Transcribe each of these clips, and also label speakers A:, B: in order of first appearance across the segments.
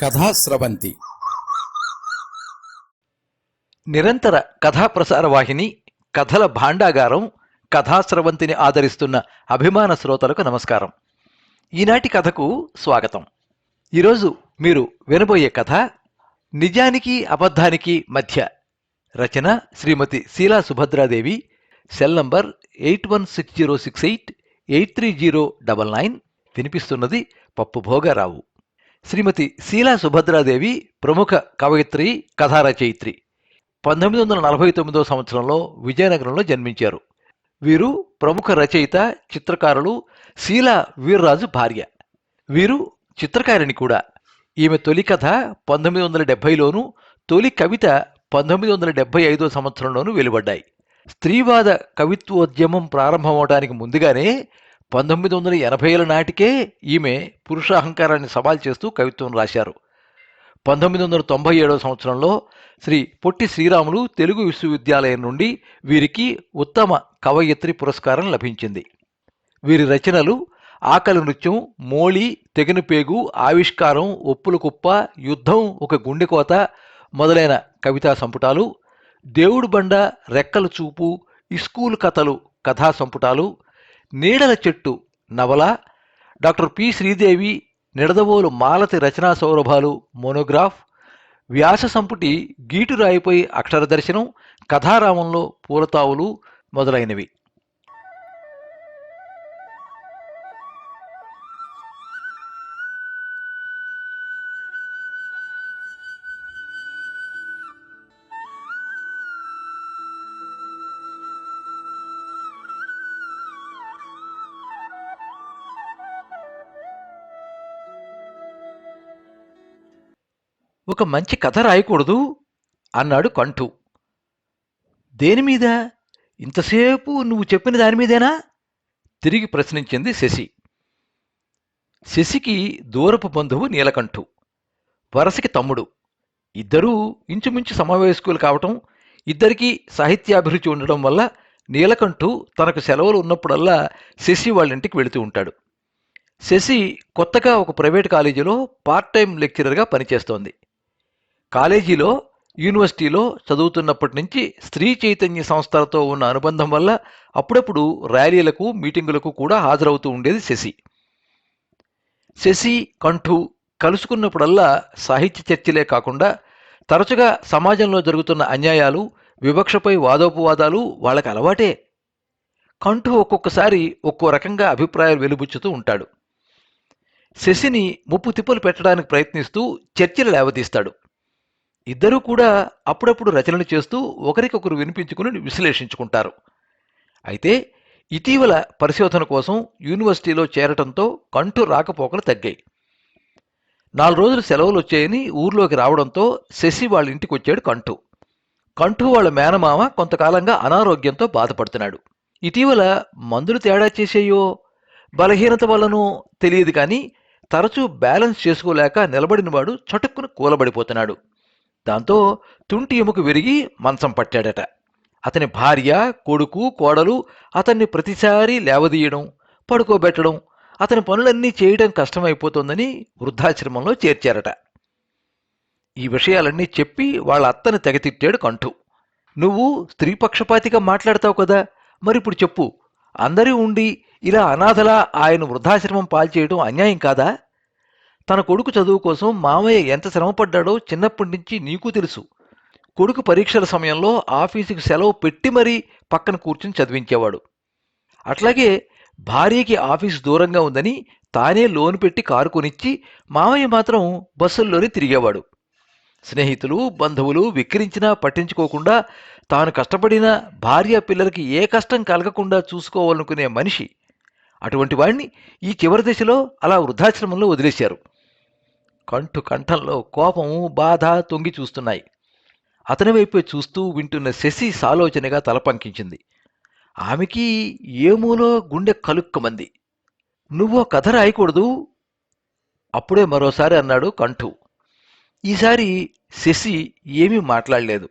A: కథాస్రవంతి.
B: నిరంతర కథాప్రసార వాహిని కథల భాండాగారం కథాస్రవంతిని ఆదరిస్తున్న అభిమాన శ్రోతలకు నమస్కారం. ఈనాటి కథకు స్వాగతం. ఈరోజు మీరు వినబోయే కథ నిజానికి అబద్ధానికి మధ్య రచన Shrimati Sheela Subhadradevi cell number eight one six zero six eight eight three zero double nine వినిపిస్తున్నది Pappu Bhogarao Shrimati Sheela Subhadradevi ప్రముఖ కవయిత్రి కథారచయిత్రి. పంతొమ్మిది వందల నలభై తొమ్మిదో సంవత్సరంలో విజయనగరంలో జన్మించారు. వీరు ప్రముఖ రచయిత చిత్రకారులు శీలా వీర్రాజు భార్య. వీరు చిత్రకారిణి కూడా. ఈమె తొలి కథ పంతొమ్మిది వందల డెబ్బైలోను తొలి కవిత పంతొమ్మిది వందల డెబ్బై ఐదో సంవత్సరంలోనూ వెలువడ్డాయి. స్త్రీవాద కవిత్వోద్యమం ప్రారంభమవడానికి ముందుగానే పంతొమ్మిది వందల ఎనభైల నాటికే ఈమె పురుష అహంకారాన్ని సవాల్ చేస్తూ కవిత్వం రాశారు. పంతొమ్మిది వందల తొంభై ఏడవ సంవత్సరంలో శ్రీ పొట్టి శ్రీరాములు తెలుగు విశ్వవిద్యాలయం నుండి వీరికి ఉత్తమ కవయిత్రి పురస్కారం లభించింది. వీరి రచనలు ఆకలి నృత్యం మోళి తెగనుపేగు ఆవిష్కారం ఒప్పుల కుప్ప యుద్ధం ఒక గుండెకోత మొదలైన కవితా సంపుటాలు దేవుడు బండ రెక్కల చూపు ఇస్కూలు కథలు కథా సంపుటాలు నీడల చెట్టు నవల డాక్టర్ పి శ్రీదేవి నిడదవోలు మాలతి రచనా సౌరభాలు మోనోగ్రాఫ్ వ్యాస సంపుటి గీటురాయిపై అక్షర దర్శనం కథారామంలో పూలతావులు మొదలైనవి. ఒక మంచి కథ రాయకూడదు అన్నాడు కంఠు. దేని మీద? ఇంతసేపు నువ్వు చెప్పిన దాని మీదేనా? తిరిగి ప్రశ్నించింది శశి. శశికి దూరపు బంధువు నీలకంఠు. వరసకి తమ్ముడు. ఇద్దరూ ఇంచుమించు సమావేశకులు కావటం ఇద్దరికీ సాహిత్యాభిరుచి ఉండడం వల్ల నీలకంఠు తనకు సెలవులు ఉన్నప్పుడల్లా శశి వాళ్ళ ఇంటికి వెళుతూ ఉంటాడు. శశి కొత్తగా ఒక ప్రైవేట్ కాలేజీలో పార్ట్ టైం లెక్చరర్గా పనిచేస్తోంది. కాలేజీలో యూనివర్సిటీలో చదువుతున్నప్పటి నుంచి స్త్రీ చైతన్య సంస్థలతో ఉన్న అనుబంధం వల్ల అప్పుడప్పుడు ర్యాలీలకు మీటింగులకు కూడా హాజరవుతూ ఉండేది శశి. శశి కంఠు కలుసుకున్నప్పుడల్లా సాహిత్య చర్చలే కాకుండా తరచుగా సమాజంలో జరుగుతున్న అన్యాయాలు వివక్షపై వాదోపవాదాలు వాళ్ళకి అలవాటే. కంఠు ఒక్కొక్కసారి ఒక్కో రకంగా అభిప్రాయాలు వెలుబుచ్చుతూ ఉంటాడు. శశిని ముప్పు తిప్పలు పెట్టడానికి ప్రయత్నిస్తూ చర్చలు లేవదీస్తాడు. ఇద్దరూ కూడా అప్పుడప్పుడు రచనలు చేస్తూ ఒకరికొకరు వినిపించుకుని విశ్లేషించుకుంటారు. అయితే ఇటీవల పరిశోధన కోసం యూనివర్సిటీలో చేరటంతో కంఠు రాకపోకలు తగ్గాయి. నాలుగు రోజులు సెలవులు వచ్చాయని ఊర్లోకి రావడంతో శశి వాళ్ళ ఇంటికి వచ్చాడు కంటు కంఠు వాళ్ళ మేనమామ కొంతకాలంగా అనారోగ్యంతో బాధపడుతున్నాడు. ఇటీవల మందులు తేడా చేసేయో బలహీనత వల్లనో తెలియదు కానీ తరచూ బ్యాలెన్స్ చేసుకోలేక నిలబడినవాడు చటుక్కున కూలబడిపోతున్నాడు. దాంతో తుంటి ఎముక విరిగి మంచం పట్టాడట. అతని భార్య కొడుకు కోడలు అతన్ని ప్రతిసారి లేవదీయడం పడుకోబెట్టడం అతని పనులన్నీ చేయడం కష్టమైపోతోందని వృద్ధాశ్రమంలో చేర్చారట. ఈ విషయాలన్నీ చెప్పి వాళ్ళ అత్తని తెగతిట్టాడు కంఠు. నువ్వు స్త్రీపక్షపాతిగా మాట్లాడతావు కదా! మరిప్పుడు చెప్పు. అందరూ ఉండి ఇలా అనాథలా ఆయన వృద్ధాశ్రమం పాల్చేయడం అన్యాయం కాదా? తన కొడుకు చదువు కోసం మామయ్య ఎంత శ్రమపడ్డాడో చిన్నప్పటి నుంచి నీకు తెలుసు. కొడుకు పరీక్షల సమయంలో ఆఫీసుకి సెలవు పెట్టి మరీ పక్కన కూర్చుని చదివించేవాడు. అట్లాగే భార్యకి ఆఫీసు దూరంగా ఉందని తానే లోన్ పెట్టి కారు కొనిచ్చి మామయ్య మాత్రం బస్సుల్లోనే తిరిగేవాడు. స్నేహితులు బంధువులు విక్రించినా పట్టించుకోకుండా తాను కష్టపడిన భార్య పిల్లలకి ఏ కష్టం కలగకుండా చూసుకోవాలనుకునే మనిషి. అటువంటి వాడిని ఈ చివరి దశలో అలా వృద్ధాశ్రమంలో వదిలేశారు. కంటు కంఠంలో కోపము బాధ తొంగి చూస్తున్నాయి. అతని వైపే చూస్తూ వింటున్న శశి సాలోచనగా తలపంకించింది ఆమెకి ఏమూలో గుండె కలుక్కమంది. నువ్వో కథ రాయకూడదు? అప్పుడే మరోసారి అన్నాడు కంఠు. ఈసారి శశి ఏమీ మాట్లాడలేదు.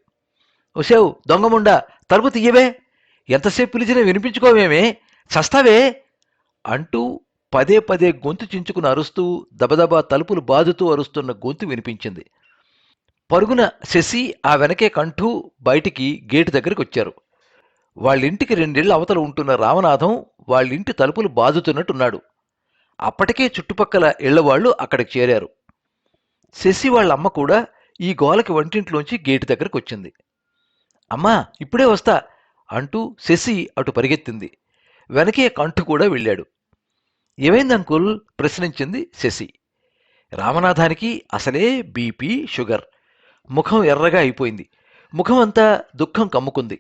B: ఒసేవ్ దొంగముండా తలుపు తీయవే. ఎంతసేపు పిలిచినా వినిపించుకోవేమే. చస్తావే? అంటూ పదే పదే గొంతు చించుకుని అరుస్తూ దబదబా తలుపులు బాదుతూ అరుస్తున్న గొంతు వినిపించింది. పరుగున శశి ఆ వెనకే కంటూ బయటికి గేటు దగ్గరికి వచ్చారు. వాళ్ళింటికి రెండేళ్ళ అవతల ఉంటున్న రామనాథం వాళ్ళింటి తలుపులు బాదుతున్నట్టున్నాడు. అప్పటికే చుట్టుపక్కల ఇళ్ళవాళ్ళు అక్కడికి చేరారు. శశి వాళ్ళ అమ్మ కూడా ఈ గోలకి వంటింట్లోంచి గేటు దగ్గరకు వచ్చింది. అమ్మా ఇప్పుడే వస్తా అంటూ శశి అటు పరిగెత్తింది. వెనకే కంఠు కూడా వెళ్ళాడు. ఏమైంది అంకుల్? ప్రశ్నించింది శశి. రామనాథానికి అసలే బీపీ షుగర్. ముఖం ఎర్రగా అయిపోయింది. ముఖం అంతా దుఃఖం కమ్ముకుంది.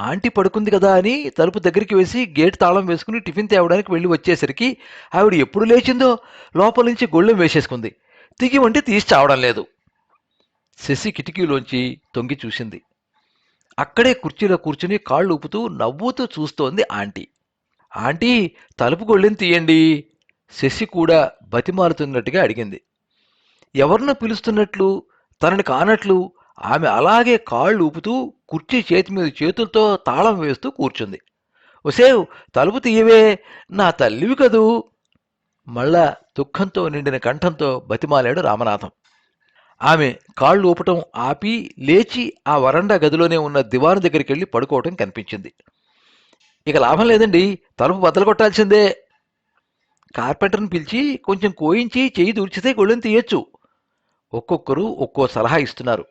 B: ఆంటీ పడుకుంది కదా అని తలుపు దగ్గరికి వేసి గేట్ తాళం వేసుకుని టిఫిన్ తేవడానికి వెళ్ళి వచ్చేసరికి ఆవిడ ఎప్పుడు లేచిందో లోపల నుంచి గొళ్ళెం వేసేసుకుంది. తిగి వంటి తీసి చావడం లేదు. శశి కిటికీలోంచి తొంగి చూసింది. అక్కడే కుర్చీలో కూర్చుని కాళ్ళు ఊపుతూ నవ్వుతూ చూస్తోంది ఆంటీ. ఆంటీ తలుపు గొళ్ళెం తీయండి? శశి కూడా బతిమాలుతున్నట్టుగా అడిగింది. ఎవరినో పిలుస్తున్నట్లు తనని కానట్లు ఆమె అలాగే కాళ్ళు ఊపుతూ కుర్చీ చేతి మీద చేతులతో తాళం వేస్తూ కూర్చుంది. ఒసేవ్ తలుపు తీయవే నా తల్లివి కదూ? మళ్ళా దుఃఖంతో నిండిన కంఠంతో బతిమాలాడు రామనాథం. ఆమె కాళ్ళు ఊపటం ఆపి లేచి ఆ వరండా గదిలోనే ఉన్న దివాను దగ్గరికి వెళ్ళి పడుకోవటం కనిపించింది. ఇక లాభం లేదండి. తలుపు బద్దలు కొట్టాల్సిందే. కార్పెంటర్ని పిలిచి కొంచెం కోయించి చేయి దూర్చితే గొళ్ళని తీయొచ్చు. ఒక్కొక్కరు ఒక్కో సలహా ఇస్తున్నారు.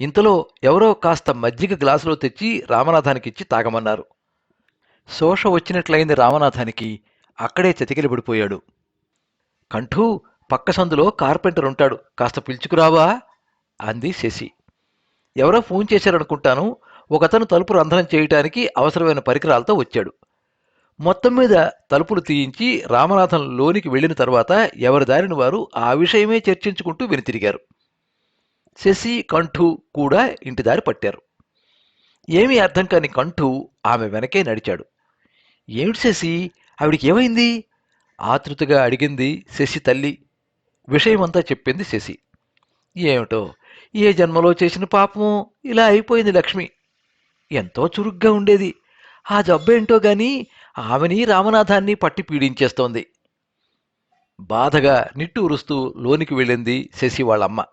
B: ఇంతలో ఎవరో కాస్త మజ్జిగ గ్లాసులో తెచ్చి రామనాథానికి ఇచ్చి తాగమన్నారు. శోష వచ్చినట్లయింది రామనాథానికి. అక్కడే చతికిలబడిపోయాడు కంఠూ పక్క సందులో కార్పెంటర్ ఉంటాడు. కాస్త పిలుచుకురావా? అంది శశి. ఎవరో ఫోన్ చేశారనుకుంటాను. ఒకతను తలుపు రంధ్రం చేయటానికి అవసరమైన పరికరాలతో వచ్చాడు. మొత్తం మీద తలుపులు తీయించి రామనాథం లోనికి వెళ్ళిన తర్వాత ఎవరి దారిని వారు ఆ విషయమే చర్చించుకుంటూ వెనుతిరిగారు. శశి కంఠు కూడా ఇంటి దారి పట్టారు. ఏమీ అర్థం కాని కంఠు ఆమె వెనకే నడిచాడు. ఏమిటి శశి? ఆవిడికి ఏమైంది? ఆతృతగా అడిగింది శశి తల్లి. విషయమంతా చెప్పింది శశి. ఏమిటో? ఏ జన్మలో చేసిన పాపము? ఇలా అయిపోయింది లక్ష్మి. ఎంతో చురుగ్గా ఉండేది. ఆ జబ్బేంటో గాని ఆమెని రామనాథాన్ని పట్టి పీడించేస్తోంది. బాధగా నిట్టూరుస్తూ లోనికి వెళ్ళింది శశి వాళ్ళమ్మ.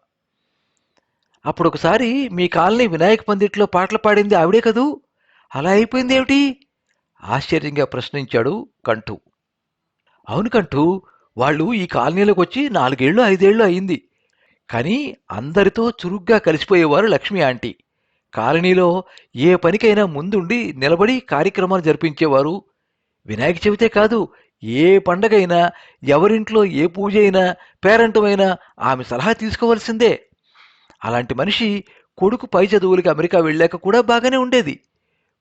B: అప్పుడొకసారి మీ కాలనీ వినాయక పందిట్లో పాటలు పాడింది ఆవిడే కదూ? అలా అయిపోయింది ఏమిటి? ఆశ్చర్యంగా ప్రశ్నించాడు కంఠు. అవును కంఠు వాళ్ళు ఈ కాలనీలోకి వచ్చి నాలుగేళ్ళు ఐదేళ్ళు అయింది. కానీ అందరితో చురుగ్గా కలిసిపోయేవారు లక్ష్మి ఆంటీ. కాలనీలో ఏ పనికైనా ముందుండి నిలబడి కార్యక్రమాలు జరిపించేవారు. వినాయక చవితే కాదు ఏ పండగైనా ఎవరింట్లో ఏ పూజ అయినా పేరెంటమైనా ఆమె సలహా తీసుకోవాల్సిందే. అలాంటి మనిషి కొడుకు పై చదువులకి అమెరికా వెళ్ళాక కూడా బాగానే ఉండేది.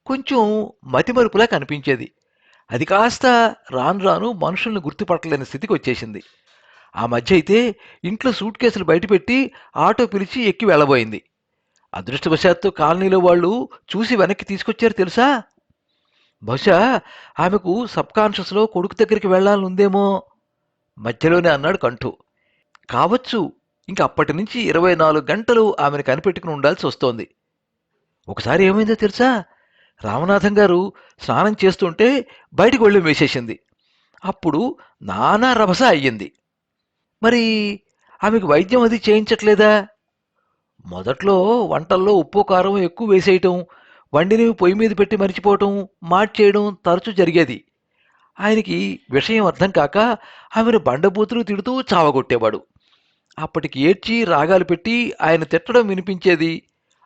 B: కొంచెం మతిమరుపులా కనిపించేది. అది కాస్త రాను రాను మనుషుల్ని గుర్తుపట్టలేని స్థితికి వచ్చేసింది. ఆ మధ్య అయితే ఇంట్లో సూట్ కేసులు బయటపెట్టి ఆటో పిలిచి ఎక్కి వెళ్ళబోయింది. అదృష్టవశాత్తు కాలనీలో వాళ్ళు చూసి వెనక్కి తీసుకొచ్చారు తెలుసా? బహుశా ఆమెకు సబ్కాన్షియస్లో కొడుకు దగ్గరికి వెళ్ళాలని ఉందేమో మధ్యలోనే అన్నాడు కంఠు. కావచ్చు ఇంక అప్పటి నుంచి ఇరవై నాలుగు గంటలు ఆమెను కనిపెట్టుకుని ఉండాల్సి వస్తోంది. ఒకసారి ఏమైందో తెలుసా? రామనాథం గారు స్నానం చేస్తుంటే బయటికి వెళ్ళి వేసేసింది అప్పుడు నానా రభస అయ్యింది. మరి ఆమెకు వైద్యం అది చేయించట్లేదా? మొదట్లో వంటల్లో ఉప్పు కారం ఎక్కువ వేసేయటం వండిని పొయ్యి మీద పెట్టి మరిచిపోవటం మార్చేయడం తరచూ జరిగేది. ఆయనకి విషయం అర్థం కాక ఆమెను బండబూతులు తిడుతూ చావగొట్టేవాడు. అప్పటికి ఏడ్చి రాగాలు పెట్టి ఆయన తిట్టడం వినిపించేది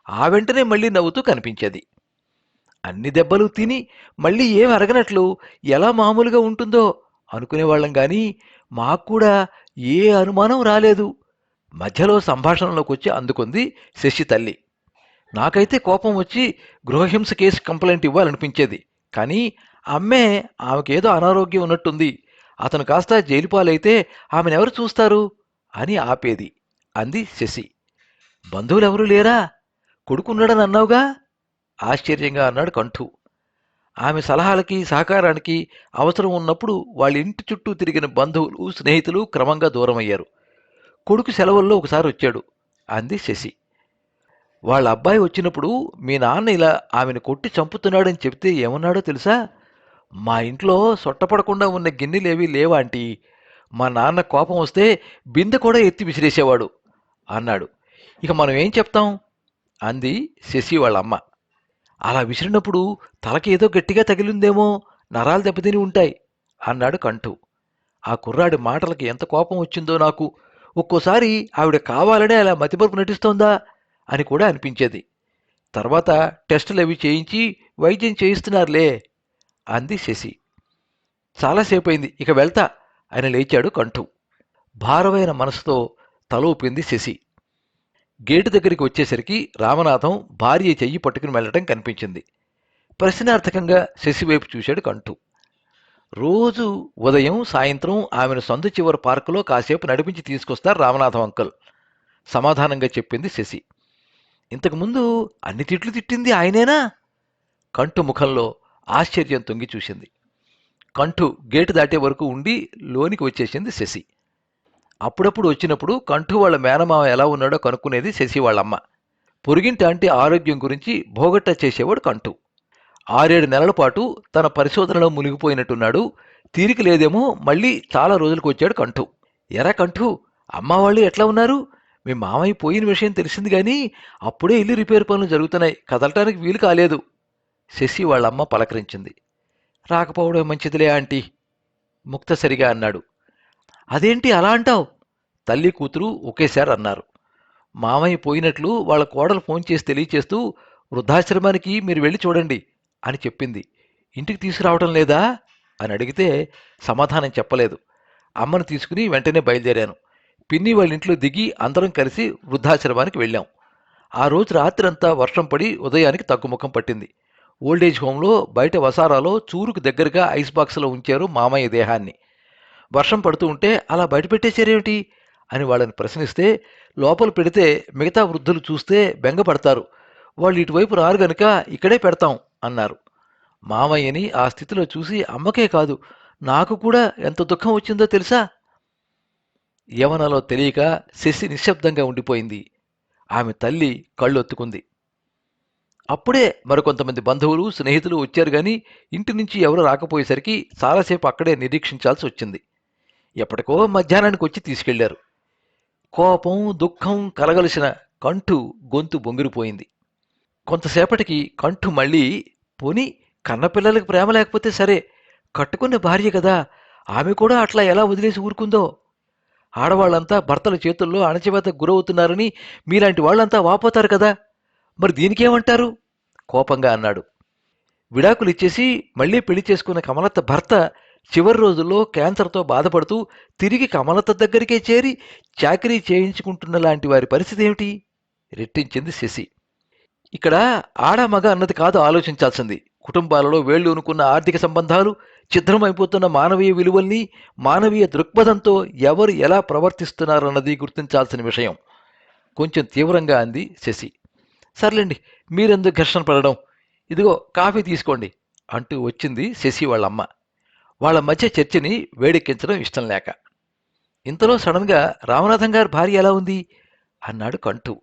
B: ఆ వెంటనే మళ్ళీ నవ్వుతూ కనిపించేది. అన్ని దెబ్బలు తిని మళ్ళీ ఏం అరగనట్లు ఎలా మామూలుగా ఉంటుందో అనుకునేవాళ్ళం కానీ మాకు కూడా ఏ అనుమానం రాలేదు. మధ్యలో సంభాషణలోకి వచ్చి అందుకుంది శశి తల్లి. నాకైతే కోపం వచ్చి గృహహింస కేసు కంప్లైంట్ ఇవ్వాలనిపించేది. కానీ అమ్మే ఆమెకేదో అనారోగ్యం ఉన్నట్టుంది. అతను కాస్త జైలుపాలైతే ఆమెనెవరు చూస్తారు? అని ఆపేది. అంది శశి. బంధువులెవరూ లేరా? కొడుకున్నాడని అన్నావుగా? ఆశ్చర్యంగా అన్నాడు కంఠు. ఆమె సలహాలకి సహకారానికి అవసరం ఉన్నప్పుడు వాళ్ళ ఇంటి చుట్టూ తిరిగిన బంధువులు స్నేహితులు క్రమంగా దూరమయ్యారు. కొడుకు సెలవుల్లో ఒకసారి వచ్చాడు. అంది శశి. వాళ్ళ అబ్బాయి వచ్చినప్పుడు మీ నాన్న ఇలా ఆమెను కొట్టి చంపుతున్నాడని చెప్తే ఏమన్నాడో తెలుసా? మా ఇంట్లో సొట్టపడకుండా ఉన్న గిన్నెలేవీ లేవా ఆంటీ? మా నాన్న కోపం వస్తే బిందె కూడా ఎత్తి విసిరేసేవాడు అన్నాడు. ఇక మనం ఏం చెప్తాం? అంది శశి వాళ్ళ అమ్మ. అలా విసిరినప్పుడు తలకి ఏదో గట్టిగా తగిలిందేమో నరాలు దెబ్బతిని ఉంటాయి అన్నాడు కంఠు. ఆ కుర్రాడి మాటలకి ఎంత కోపం వచ్చిందో నాకు ఒక్కోసారి ఆవిడ కావాలనే అలా మతిమరుపు నటిస్తోందా అని కూడా అనిపించేది. తర్వాత టెస్టులు అవి చేయించి వైద్యం చేయిస్తున్నారులే అంది శశి. చాలాసేపు అయింది ఇక వెళ్తా అని లేచాడు కంఠు. భారమైన మనసుతో తల ఊపింది శశి. గేటు దగ్గరికి వచ్చేసరికి రామనాథం భార్య చెయ్యి పట్టుకుని వెళ్ళటం కనిపించింది. ప్రశ్నార్థకంగా శశి వైపు చూశాడు కంఠు. రోజు ఉదయం సాయంత్రం ఆమెను సందు చివరి పార్కులో కాసేపు నడిపించి తీసుకొస్తారు రామనాథం అంకుల్. సమాధానంగా చెప్పింది శశి. ఇంతకుముందు అన్ని తిట్లు తిట్టింది ఆయనేనా? కంఠు ముఖంలో ఆశ్చర్యం తొంగి చూసింది. కంఠు గేటు దాటే వరకు ఉండి లోనికి వచ్చేసింది శశి. అప్పుడప్పుడు వచ్చినప్పుడు కంఠు వాళ్ళ మేనమామ ఎలా ఉన్నాడో కనుక్కునేది శశి వాళ్ళమ్మ. పొరుగింటి అంటే ఆరోగ్యం గురించి భోగట్ట చేసేవాడు కంఠు. ఆరేడు నెలల పాటు తన పరిశోధనలో మునిగిపోయినట్టున్నాడు. తీరిక లేదేమో మళ్ళీ చాలా రోజులకు వచ్చాడు కంఠు. ఎరా కంఠు అమ్మ వాళ్ళు ఎట్లా ఉన్నారు? మీ మామయ్య పోయిన విషయం తెలిసింది కానీ అప్పుడే ఇల్లు రిపేర్ పనులు జరుగుతున్నాయి. కదలటానికి వీలు కాలేదు. శశి వాళ్ళమ్మ పలకరించింది. రాకపోవడం మంచిదిలే ఆంటీ ముక్తసరిగా అన్నాడు. అదేంటి అలా అంటావు? తల్లి కూతురు ఒకేసారి అన్నారు. మామయ్య పోయినట్లు వాళ్ళ కోడలు ఫోన్ చేసి తెలియచేస్తూ వృద్ధాశ్రమానికి మీరు వెళ్ళి చూడండి అని చెప్పింది. ఇంటికి తీసుకురావటం లేదా? అని అడిగితే సమాధానం చెప్పలేదు. అమ్మను తీసుకుని వెంటనే బయలుదేరాను. పిన్ని వాళ్ళ ఇంట్లో దిగి అందరం కలిసి వృద్ధాశ్రమానికి వెళ్ళాం. ఆ రోజు రాత్రంతా వర్షం పడి ఉదయానికి తగ్గుముఖం పట్టింది. ఓల్డేజ్ హోంలో బయట వసారాలో చూరుకు దగ్గరగా ఐస్ బాక్స్లో ఉంచారు మామయ్య దేహాన్ని. వర్షం పడుతూ ఉంటే అలా బయట పెట్టేశారేమిటి? అని వాళ్ళని ప్రశ్నిస్తే లోపల పెడితే మిగతా వృద్ధులు చూస్తే బెంగపడతారు. వాళ్ళు ఇటువైపు రారు గనుక ఇక్కడే పెడతాం. అన్నారు. మామయ్యని ఆ స్థితిలో చూసి అమ్మకే కాదు నాకు కూడా ఎంత దుఃఖం వచ్చిందో తెలుసా? యవనలో తెలియక శశి నిశ్శబ్దంగా ఉండిపోయింది. ఆమె తల్లి కళ్ళొత్తుకుంది. అప్పుడే మరికొంతమంది బంధువులు స్నేహితులు వచ్చారు గాని ఇంటి నుంచి ఎవరు రాకపోయేసరికి చాలాసేపు అక్కడే నిరీక్షించాల్సి వచ్చింది. ఎప్పటికో మధ్యాహ్నానికి వచ్చి తీసుకెళ్ళారు. కోపం దుఃఖం కలగలిసిన కంఠు గొంతు బొంగిరిపోయింది. కొంతసేపటికి కంఠు మళ్ళీ పోని కన్నపిల్లలకు ప్రేమ లేకపోతే సరే కట్టుకున్న భార్య కదా ఆమె కూడా అట్లా ఎలా వదిలేసి ఊరుకుందో? ఆడవాళ్ళంతా భర్తల చేతుల్లో అణచివేత గురవుతున్నారని మీలాంటి వాళ్ళంతా వాపోతారు కదా. మరి దీనికేమంటారు? కోపంగా అన్నాడు. విడాకులు ఇచ్చేసి మళ్ళీ పెళ్ళి చేసుకున్న కమలత్త భర్త చివరి రోజుల్లో క్యాన్సర్తో బాధపడుతూ తిరిగి కమలత్త దగ్గరికే చేరి చాకరీ చేయించుకుంటున్న లాంటి వారి పరిస్థితి ఏమిటి? రెట్టించింది శశి. ఇక్కడ ఆడ మగ అన్నది కాదు ఆలోచించాల్సింది. కుటుంబాలలో వేళ్ళు అనుకున్న ఆర్థిక సంబంధాలు ఛిద్రమైపోతున్న మానవీయ విలువల్ని మానవీయ దృక్పథంతో ఎవరు ఎలా ప్రవర్తిస్తున్నారన్నది గుర్తించాల్సిన విషయం. కొంచెం తీవ్రంగా అంది శశి. సర్లేండి మీరెందుకు ఘర్షణ పడడం? ఇదిగో కాఫీ తీసుకోండి అంటూ వచ్చింది శశి వాళ్ళమ్మ. వాళ్ళ మధ్య చర్చని వేడెక్కించడం ఇష్టం లేక. ఇంతలో సడన్గా రామనాథం గారి భార్య ఎలా ఉంది? అన్నాడు కంటూ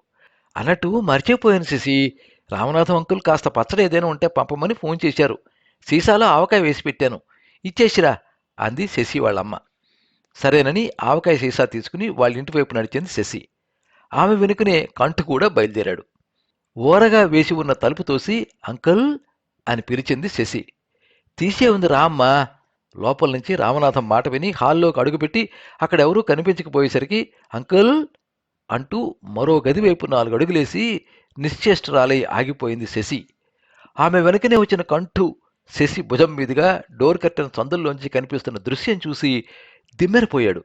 B: అన్నట్టు మర్చిపోయాను శశి. రామనాథం అంకుల్ కాస్త పచ్చడి ఏదైనా ఉంటే పంపమని ఫోన్ చేశారు. సీసాలో ఆవకాయ వేసి పెట్టాను. ఇచ్చేసిరా అంది శశి వాళ్ళమ్మ. సరేనని ఆవకాయ సీసా తీసుకుని వాళ్ళ ఇంటి వైపు నడిచింది శశి. ఆమె వెనుకనే కంటు కూడా బయలుదేరాడు. ఓరగా వేసి ఉన్న తలుపు తోసి అంకుల్ అని పిలిచింది శశి. తీసే ఉంది రా అమ్మ. లోపల నుంచి రామనాథం మాట విని హాల్లోకి అడుగుపెట్టి అక్కడెవరూ కనిపించకపోయేసరికి అంకుల్ అంటూ మరో గదివైపు నాలుగు అడుగులేసి నిశ్చేష్టురాలై ఆగిపోయింది శశి. ఆమె వెనకనే వచ్చిన కంఠు శశి భుజం మీదుగా డోర్ కట్టిన సందుల్లోంచి కనిపిస్తున్న దృశ్యం చూసి దిమ్మెరపోయాడు.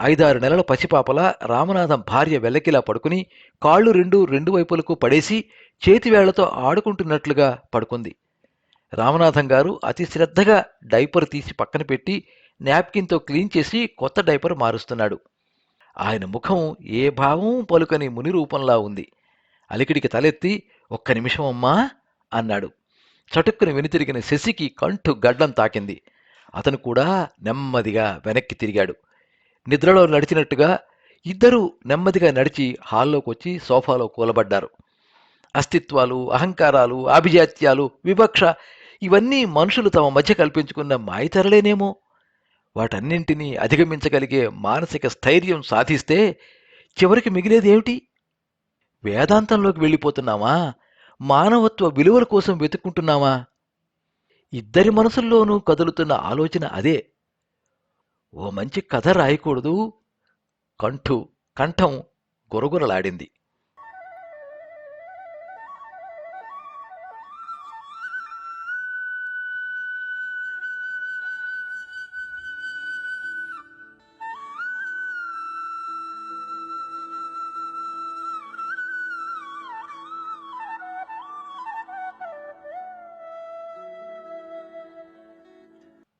B: ఐదారు నెలల పసిపాపల రామనాథం భార్య వెల్లకిలా పడుకుని కాళ్ళు రెండు రెండు వైపులకు పడేసి చేతివేళ్ళతో ఆడుకుంటున్నట్లుగా పడుకుంది. రామనాథం గారు అతి శ్రద్ధగా డైపర్ తీసి పక్కన పెట్టి నాప్కిన్తో క్లీన్ చేసి కొత్త డైపర్ మారుస్తున్నాడు. ఆయన ముఖం ఏ భావం పలుకని ముని రూపంలా ఉంది. అలికిడికి తలెత్తి ఒక్క నిమిషం అమ్మా అన్నాడు. చటుక్కున వెనుతిరిగిన శశికి కంఠు గడ్డం తాకింది. అతను కూడా నెమ్మదిగా వెనక్కి తిరిగాడు. నిద్రలో నడిచినట్టుగా ఇద్దరూ నెమ్మదిగా నడిచి హాల్లోకి వచ్చి సోఫాలో కూలబడ్డారు. అస్తిత్వాలు అహంకారాలు ఆభిజాత్యాలు వివక్ష ఇవన్నీ మనుషులు తమ మధ్య కల్పించుకున్న మాయతరలేనేమో? వాటన్నింటినీ అధిగమించగలిగే మానసిక స్థైర్యం సాధిస్తే చివరికి మిగిలేదేమిటి వేదాంతంలోకి వెళ్ళిపోతున్నామా? మానవత్వ విలువల కోసం వెతుక్కుంటున్నామా? ఇద్దరి మనసుల్లోనూ కదులుతున్న ఆలోచన అదే. ఓ మంచి కథ రాయకూడదు. కంఠు కంఠం గురగురలాడింది.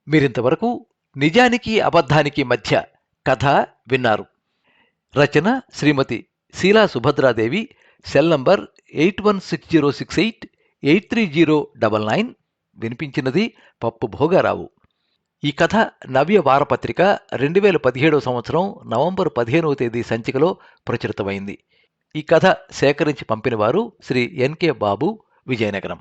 B: మీరింతవరకు నిజానికి అబద్ధానికి మధ్య కథ విన్నారు. రచన Shrimati Sheela Subhadradevi. Cell number eight one six zero six eight eight three zero double nine. వినిపించినది Pappu Bhogarao. ఈ కథ నవ్య వారపత్రిక రెండు వేల పదిహేడవ సంవత్సరం నవంబర్ పదిహేనవ తేదీ సంచికలో ప్రచురితమైంది. ఈ కథ సేకరించి పంపినవారు శ్రీ ఎన్కే బాబు విజయనగరం.